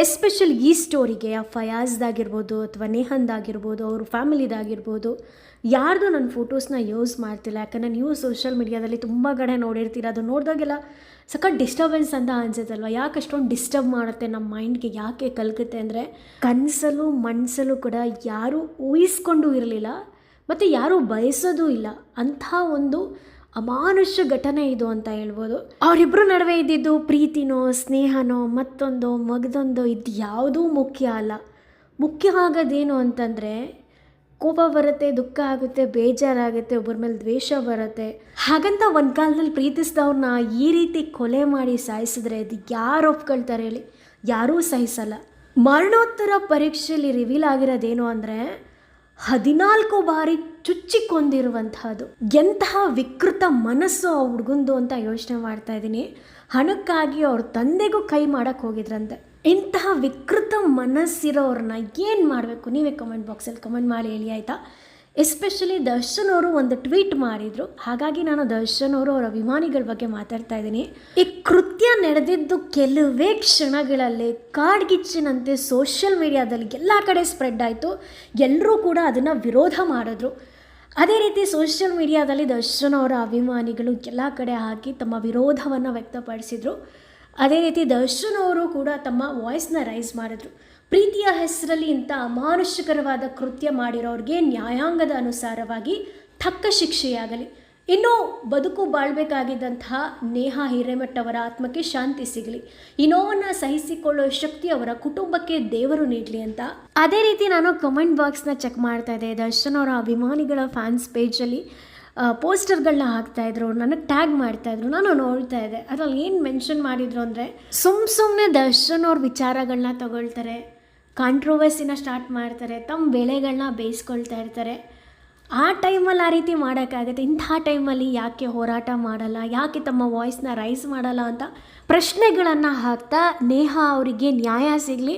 Special ಈ ಸ್ಟೋರಿಗೆ ಆ ಫಯಾಜ್ದಾಗಿರ್ಬೋದು ಅಥವಾ ನೇಹಂದಾಗಿರ್ಬೋದು ಅವ್ರ ಫ್ಯಾಮಿಲಿದಾಗಿರ್ಬೋದು, ಯಾರ್ದು ನನ್ನ ಫೋಟೋಸ್ನ ಯೂಸ್ ಮಾಡ್ತಿಲ್ಲ, ಯಾಕಂದರೆ ನೀವು ಸೋಷಿಯಲ್ ಮೀಡಿಯಾದಲ್ಲಿ ತುಂಬ ಕಡೆ ನೋಡಿರ್ತೀರ ಅದು ನೋಡಿದಾಗೆಲ್ಲ ಸಖತ್ ಡಿಸ್ಟರ್ಬೆನ್ಸ್ ಅಂತ ಅನ್ಸುತ್ತಲ್ವ? ಯಾಕೆ ಅಷ್ಟೊಂದು ಡಿಸ್ಟರ್ಬ್ ಮಾಡುತ್ತೆ ನಮ್ಮ ಮೈಂಡ್ಗೆ, ಯಾಕೆ ಕಲ್ಕುತ್ತೆ ಅಂದರೆ ಕನಸಲ್ಲೂ ಮನಸ್ಸಲ್ಲೂ ಕೂಡ ಯಾರೂ ಊಹಿಸ್ಕೊಂಡು ಇರಲಿಲ್ಲ, ಮತ್ತು ಯಾರೂ ಬಯಸೋದೂ ಇಲ್ಲ. ಅಂಥ ಒಂದು ಅಮಾನುಷ್ಯ ಘಟನೆ ಇದು ಅಂತ ಹೇಳ್ಬೋದು. ಅವರಿಬ್ಬರು ನಡುವೆ ಇದ್ದಿದ್ದು ಪ್ರೀತಿನೋ, ಸ್ನೇಹನೋ, ಮತ್ತೊಂದೋ, ಮಗದೊಂದೋ, ಇದು ಯಾವುದೂ ಮುಖ್ಯ ಅಲ್ಲ. ಮುಖ್ಯ ಆಗೋದೇನು ಅಂತಂದರೆ, ಕೋಪ ಬರುತ್ತೆ, ದುಃಖ ಆಗುತ್ತೆ, ಬೇಜಾರಾಗುತ್ತೆ, ಒಬ್ಬರ ಮೇಲೆ ದ್ವೇಷ ಬರುತ್ತೆ. ಹಾಗಂತ ಒಂದು ಕಾಲದಲ್ಲಿ ಪ್ರೀತಿಸಿದವ್ರನ್ನ ಈ ರೀತಿ ಕೊಲೆ ಮಾಡಿ ಸಾಯಿಸಿದ್ರೆ ಇದು ಯಾರು ಒಪ್ಕೊಳ್ತಾರೆ ಹೇಳಿ? ಯಾರೂ ಸಹಿಸಲ್ಲ. ಮರಣೋತ್ತರ ಪರೀಕ್ಷೆಯಲ್ಲಿ ರಿವೀಲ್ ಆಗಿರೋದೇನು ಅಂದರೆ, ಹದಿನಾಲ್ಕು ಬಾರಿ ಚುಚ್ಚಿಕೊಂಡಿರುವಂತಹದ್ದು ಎಂತಹ ವಿಕೃತ ಮನಸ್ಸು ಆ ಹುಡುಗಂದು ಅಂತ ಯೋಚನೆ ಮಾಡ್ತಾ ಇದ್ದೀನಿ. ಹಣಕ್ಕಾಗಿ ಅವ್ರ ತಂದೆಗೂ ಕೈ ಮಾಡಕ್ಕೆ ಹೋಗಿದ್ರಂತೆ. ಇಂತಹ ವಿಕೃತ ಮನಸ್ಸಿರೋರನ್ನ ಏನು ಮಾಡಬೇಕು? ನೀವೇ ಕಮೆಂಟ್ ಬಾಕ್ಸಲ್ಲಿ ಕಮೆಂಟ್ ಮಾಡಿ ಹೇಳಿ, ಆಯಿತಾ? ಎಸ್ಪೆಷಲಿ ದರ್ಶನ್ ಅವರು ಒಂದು ಟ್ವೀಟ್ ಮಾಡಿದರು. ಹಾಗಾಗಿ ನಾನು ದರ್ಶನ್ ಅವರು ಅವರ ಅಭಿಮಾನಿಗಳ ಬಗ್ಗೆ ಮಾತಾಡ್ತಾ ಇದ್ದೀನಿ. ಈ ಕೃತ್ಯ ನಡೆದಿದ್ದು ಕೆಲವೇ ಕ್ಷಣಗಳಲ್ಲಿ ಕಾಡ್ಗಿಚ್ಚಿನಂತೆ ಸೋಷಿಯಲ್ ಮೀಡಿಯಾದಲ್ಲಿ ಎಲ್ಲ ಕಡೆ ಸ್ಪ್ರೆಡ್ ಆಯಿತು. ಎಲ್ಲರೂ ಕೂಡ ಅದನ್ನು ವಿರೋಧ ಮಾಡಿದ್ರು. ಅದೇ ರೀತಿ ಸೋಷಿಯಲ್ ಮೀಡಿಯಾದಲ್ಲಿ ದರ್ಶನ್ ಅವರ ಅಭಿಮಾನಿಗಳು ಎಲ್ಲ ಕಡೆ ಹಾಕಿ ತಮ್ಮ ವಿರೋಧವನ್ನು ವ್ಯಕ್ತಪಡಿಸಿದರು. ಅದೇ ರೀತಿ ದರ್ಶನ್ ಅವರು ಕೂಡ ತಮ್ಮ ವಾಯ್ಸ್ನ ರೈಸ್ ಮಾಡಿದ್ರು. ಪ್ರೀತಿಯ ಹೆಸರಲ್ಲಿ ಇಂಥ ಅಮಾನುಷಿಕರವಾದ ಕೃತ್ಯ ಮಾಡಿರೋರಿಗೆ ನ್ಯಾಯಾಂಗದ ಅನುಸಾರವಾಗಿ ತಕ್ಕ ಶಿಕ್ಷೆಯಾಗಲಿ. ಇನ್ನು ಬದುಕು ಬಾಳ್ಬೇಕಾಗಿದ್ದಂತಹ ನೇಹ ಹಿರೇಮಠ್ ಅವರ ಆತ್ಮಕ್ಕೆ ಶಾಂತಿ ಸಿಗಲಿ. ಈ ನೋವನ್ನು ಸಹಿಸಿಕೊಳ್ಳೋ ಶಕ್ತಿ ಅವರ ಕುಟುಂಬಕ್ಕೆ ದೇವರು ನೀಡಲಿ ಅಂತ. ಅದೇ ರೀತಿ ನಾನು ಕಮೆಂಟ್ ಬಾಕ್ಸ್ನ ಚೆಕ್ ಮಾಡ್ತಾ ಇದ್ದೆ. ದರ್ಶನ್ ಅವರ ಅಭಿಮಾನಿಗಳ ಫ್ಯಾನ್ಸ್ ಪೇಜಲ್ಲಿ ಪೋಸ್ಟರ್ಗಳನ್ನ ಹಾಕ್ತಾಯಿದ್ರು ನನಗೆ ಟ್ಯಾಗ್ ಮಾಡ್ತಾಯಿದ್ರು ನಾನು ನೋಡ್ತಾ ಇದ್ದೆ. ಅದ್ರಲ್ಲಿ ಏನು ಮೆನ್ಷನ್ ಮಾಡಿದ್ರು ಅಂದರೆ, ಸುಮ್ ಸುಮ್ಮನೆ ದರ್ಶನ್ ಅವ್ರ ವಿಚಾರಗಳನ್ನ ತಗೊಳ್ತಾರೆ. ಕಾಂಟ್ರೋವರ್ಸಿನ ಸ್ಟಾರ್ಟ್ ಮಾಡ್ತಾರೆ. ತಮ್ಮ ಬೆಳೆಗಳನ್ನ ಬೇಯಿಸ್ಕೊಳ್ತಾ ಇರ್ತಾರೆ. ಆ ಟೈಮಲ್ಲಿ ಆ ರೀತಿ ಮಾಡೋಕ್ಕಾಗುತ್ತೆ. ಇಂಥ ಟೈಮಲ್ಲಿ ಯಾಕೆ ಹೋರಾಟ ಮಾಡಲ್ಲ, ಯಾಕೆ ತಮ್ಮ ವಾಯ್ಸ್ನ ರೈಸ್ ಮಾಡಲ್ಲ ಅಂತ ಪ್ರಶ್ನೆಗಳನ್ನು ಹಾಕ್ತಾ ನೇಹ ಅವರಿಗೆ ನ್ಯಾಯ ಸಿಗಲಿ,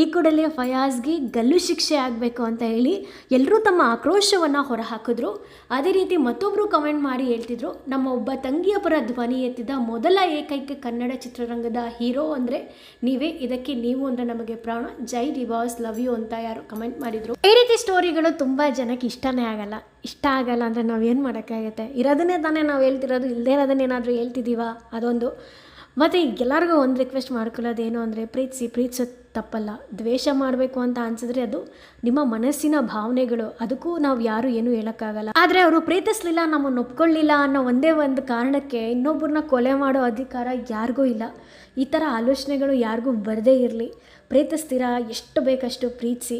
ಈ ಕೂಡಲೇ ಫಯಾಜ್ಗೆ ಗಲ್ಲು ಶಿಕ್ಷೆ ಆಗಬೇಕು ಅಂತ ಹೇಳಿ ಎಲ್ಲರೂ ತಮ್ಮ ಆಕ್ರೋಶವನ್ನು ಹೊರಹಾಕಿದ್ರು. ಅದೇ ರೀತಿ ಮತ್ತೊಬ್ಬರು ಕಮೆಂಟ್ ಮಾಡಿ ಹೇಳ್ತಿದ್ರು, ನಮ್ಮ ಒಬ್ಬ ತಂಗಿಯ ಪರ ಧ್ವನಿ ಎತ್ತಿದ ಮೊದಲ ಏಕೈಕ ಕನ್ನಡ ಚಿತ್ರರಂಗದ ಹೀರೋ ಅಂದರೆ ನೀವೇ, ಇದಕ್ಕೆ ನೀವು ಅಂದರೆ ನಮಗೆ ಪ್ರಾಣ. ಜೈ ಡಿವಾಸ್ ಲವ್ ಯು ಅಂತ ಯಾರು ಕಮೆಂಟ್ ಮಾಡಿದರು. ಈ ರೀತಿ ಸ್ಟೋರಿಗಳು ತುಂಬ ಜನಕ್ಕೆ ಇಷ್ಟನೇ ಆಗಲ್ಲ. ಇಷ್ಟ ಆಗಲ್ಲ ಅಂದರೆ ನಾವು ಏನು ಮಾಡೋಕ್ಕಾಗತ್ತೆ? ಇರೋದನ್ನೇ ತಾನೇ ನಾವು ಹೇಳ್ತಿರೋದು ಇಲ್ಲದೇ ಇರೋದನ್ನೇನಾದರೂ ಹೇಳ್ತಿದ್ದೀವ ಅದೊಂದು. ಮತ್ತು ಎಲ್ಲರಿಗೂ ಒಂದು ರಿಕ್ವೆಸ್ಟ್ ಮಾಡ್ಕೊಳ್ಳೋದು ಏನು ಅಂದರೆ, ಪ್ರೀತಿಸಿ ಪ್ರೀತಿಸೋದು ತಪ್ಪಲ್ಲ. ದ್ವೇಷ ಮಾಡಬೇಕು ಅಂತ ಅನ್ಸಿದ್ರೆ ಅದು ನಿಮ್ಮ ಮನಸ್ಸಿನ ಭಾವನೆಗಳು. ಅದಕ್ಕೂ ನಾವು ಯಾರು ಏನು ಹೇಳೋಕ್ಕಾಗಲ್ಲ. ಆದರೆ ಅವರು ಪ್ರೀತಿಸಲಿಲ್ಲ, ನಮ್ಮನ್ನು ಒಪ್ಕೊಳ್ಳಿಲ್ಲ ಅನ್ನೋ ಒಂದೇ ಒಂದು ಕಾರಣಕ್ಕೆ ಇನ್ನೊಬ್ಬರನ್ನ ಕೊಲೆ ಮಾಡೋ ಅಧಿಕಾರ ಯಾರಿಗೂ ಇಲ್ಲ. ಈ ಥರ ಆಲೋಚನೆಗಳು ಯಾರಿಗೂ ಬರದೇ ಇರಲಿ. ಪ್ರೀತಿಸ್ತೀರಾ? ಎಷ್ಟು ಬೇಕಷ್ಟು ಪ್ರೀತಿಸಿ.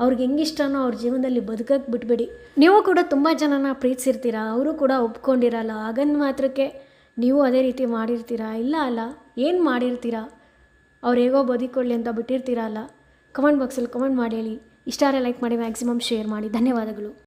ಅವ್ರಿಗೆ ಹೆಂಗಿಷ್ಟನೋ ಅವ್ರ ಜೀವನದಲ್ಲಿ ಬದುಕಕ್ಕೆ ಬಿಟ್ಬಿಡಿ. ನೀವು ಕೂಡ ತುಂಬ ಜನನ ಪ್ರೀತಿಸಿರ್ತೀರ? ಅವರು ಕೂಡ ಒಪ್ಕೊಂಡಿರಲ್ಲ. ಆಗನ್ ಮಾತ್ರಕ್ಕೆ ನೀವು ಅದೇ ರೀತಿ ಮಾಡಿರ್ತೀರಾ? ಇಲ್ಲ ಅಲ್ಲ, ಏನು ಮಾಡಿರ್ತೀರಾ? ಅವ್ರು ಹೇಗೋ ಬದುಕೊಳ್ಳಿ ಅಂತ ಬಿಟ್ಟಿರ್ತೀರಾ ಅಲ್ಲ? ಕಮೆಂಟ್ ಬಾಕ್ಸಲ್ಲಿ ಕಮೆಂಟ್ ಮಾಡಿ ಹೇಳಿ. ಇಷ್ಟಾರೆ ಲೈಕ್ ಮಾಡಿ ಮ್ಯಾಕ್ಸಿಮಮ್ ಶೇರ್ ಮಾಡಿ. ಧನ್ಯವಾದಗಳು.